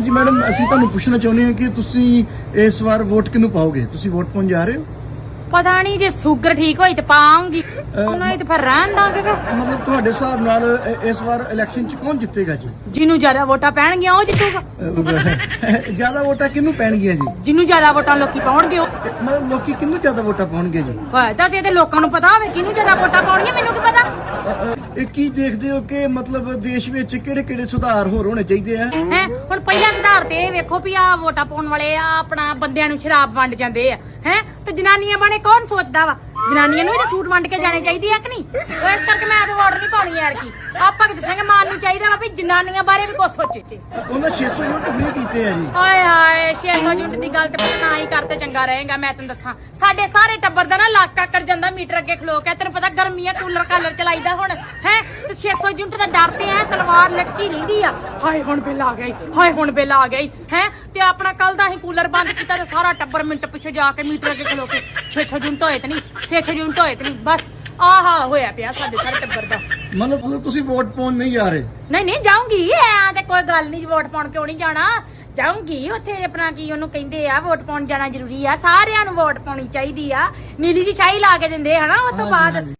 ਜੀ ਮੈਡਮ ਅਸੀਂ ਤੁਹਾਨੂੰ ਪੁੱਛਣਾ ਚਾਹੁੰਦੇ ਹਾਂ ਕਿ ਤੁਸੀਂ ਇਸ ਵਾਰ ਵੋਟ ਕਿਹਨੂੰ ਪਾਓਗੇ? ਤੁਸੀਂ ਵੋਟ ਪਾਉਣ ਜਾ ਰਹੇ ਹੋ? ਪਤਾ ਨਹੀਂ ਜੇ ਸ਼ੂਗਰ ਠੀਕ ਹੋਈ ਤੇ ਪਾਉਂਗੀ। ਉਹਨਾਂ ਤੇ ਫਿਰ ਰਹਿਣ ਦਾਂਗੇ ਮਤਲਬ ਤੁਹਾਡੇ ਹਿਸਾਬ ਨਾਲ ਇ- ਇਸ ਵਾਰ ਇਲੈਕਸ਼ਨ 'ਚ ਕੌਣ ਜਿੱਤੇਗਾ ਜੀ? ਜਿਹਨੂੰ ਜ਼ਿਆਦਾ ਵੋਟਾਂ ਪੈਣਗੀਆਂ ਉਹ ਜਿੱਤੂਗਾ। ਅਹ, ਜ਼ਿਆਦਾ ਵੋਟਾਂ ਕਿਹਨੂੰ ਪੈਣਗੀਆਂ ਜੀ? ਜਿਹਨੂੰ ਜ਼ਿਆਦਾ ਵੋਟਾਂ ਲੋਕੀ ਪਾਉਣਗੇ ਉਹ। ਮਤਲਬ ਲੋਕੀ ਕਿਹਨੂੰ ਜ਼ਿਆਦਾ ਵੋਟਾਂ ਪਾਉਣਗੇ ਜੀ? ਹੋਏ ਤੇ ਲੋਕਾਂ ਨੂੰ ਪਤਾ ਹੋਵੇ ਕਿਹਨੂੰ ਜ਼ਿਆਦਾ ਵੋਟਾਂ ਪਾਉਣੀਆਂ ਮੈਨੂੰ ਕੀ ਪਤਾ? ਇਹ ਕੀ ਦੇਖਦੇ ਹੋ ਕਿ ਮਤਲਬ ਦੇਸ਼ ਵਿੱਚ ਕਿਹੜੇ ਕਿਹੜੇ ਸੁਧਾਰ ਹੋਰ ਹੋਣੇ ਚਾਹੀਦੇ ਆ? ਹੈ? ਹੁਣ ਪਹਿਲਾ ਸੁਧਾਰ ਤੇ ਇਹ ਵੇਖੋ ਵੀ ਆ ਵੋਟਾਂ ਪਾਉਣ ਵਾਲੇ ਆ, ਆਪਣਾ ਬੰਦਿਆਂ ਨੂੰ ਸ਼ਰਾਬ ਵੰਡ ਜਾਂਦੇ ਆ। ਹੈ? ਤੇ ਜਨਾਨੀਆਂ ਬਾਰੇ ਕੌਣ ਸੋਚਦਾ ਵਾ? ਜਨਾਨੀਆਂ ਨੂੰ ਵੀ ਤਾਂ ਸੂਟ ਵੰਡ ਕੇ ਜਾਣੇ ਚਾਹੀਦੇ ਆ ਕਿ ਨਹੀਂ? ਇਸ ਕਰਕੇ ਮੈਂ ਤਾਂ ਵੋਟ ਪਾਉਣੀ ਯਾਰ ਕੀ ਆਪਾਂ ਕਿ ਦੱਸਾਂਗੇ ਮਾਨ ਨੂੰ ਚਾਹੀਦਾ ਵਾ ਵੀ ਜਨਾਨੀਆਂ ਬਾਰੇ ਵੀ ਕੁਝ ਸੋਚੇ ਚ ਉਹਨਾਂ 600 ਯੂਨਿਟ ਫ੍ਰੀ ਕੀਤੇ ਆ ਜੀ। ਹਾਏ ਹਾਏ 600 ਯੂਨਿਟ ਦੀ ਗੱਲ ਤੇ ਪਤਾ ਨਾ ਹੀ ਕਰਤੇ ਚੰਗਾ ਰਹੇਗਾ ਮੈਂ ਤੈਨੂੰ ਦੱਸਾਂ। ਸਾਡੇ ਸਾਰੇ ਟੱਬਰ ਦਾ ਨਾ ਲਾਕਾ ਕਰ ਜਾਂਦਾ ਮੀਟਰ ਅੱਗੇ ਖਲੋ ਕੇ। ਤੈਨੂੰ ਪਤਾ ਗਰਮੀਆਂ ਕੂਲਰ ਕਾਲਰ ਚਲਾਈਦਾ ਹੁਣ ਹੈ? ਤੇ 600 ਯੂਨਿਟ ਦਾ ਡਰ ਤੇ ਐ ਤਲਵਾਰ ਲਟਕੀ ਰਹਿੰਦੀ ਆ। ਹਾਏ ਹੁਣ ਬਿੱਲ ਆ ਗਿਆ ਈ, ਹਾਏ ਹੁਣ ਬਿੱਲ ਆ ਗਿਆ ਈ, ਹੈ? ਤੇ ਆਪਣਾ ਕੱਲ ਦਾ ਹੀ ਕੂਲਰ ਬੰਦ ਕੀਤਾ ਤੇ ਸਾਰਾ ਟੱਬਰ ਮਿੰਟ ਪਿੱਛੇ ਜਾ ਕੇ ਮੀਟਰ ਅੱਗੇ ਖਲੋ ਕੇ 6-6 ਯੂਨਿਟ ਹੋਏ ਤੇ ਨਹੀਂ 6-6 ਯੂਨਿਟ ਹੋਏ ਤੇ ਨਹੀਂ ਬਸ ਆਹਾ ਹੋਇਆ ਪਿਆ ਸਾਡੇ ਸਾਰੇ ਟੱਬਰ ਦਾ। ਮਤਲਬ ਮਤਲਬ ਤੁਸੀਂ ਵੋਟ ਪਾਉਣ ਨਹੀਂ ਜਾ ਰਹੇ। ਨਹੀਂ ਨਹੀਂ ਜਾਊਂਗੀ। ਐ ਤੇ ਕੋਈ ਗੱਲ ਨਹੀਂ ਵੋਟ ਪਾਉਣ ਕਿਉਂ ਨਹੀਂ ਜਾਣਾ? ਜਾਊਂਗੀ। ਉੱਥੇ ਆਪਣਾ ਕੀ ਉਹਨੂੰ ਕਹਿੰਦੇ ਆ ਵੋਟ ਪਾਉਣ ਜਾਣਾ ਜ਼ਰੂਰੀ ਆ। ਸਾਰਿਆਂ ਨੂੰ ਵੋਟ ਪਾਉਣੀ ਚਾਹੀਦੀ ਆ। ਨੀਲੀ ਦੀ ਸ਼ਾਹੀ ਲਾ ਕੇ ਦਿੰਦੇ ਹਨਾ ਉਸ ਤੋਂ ਬਾਅਦ?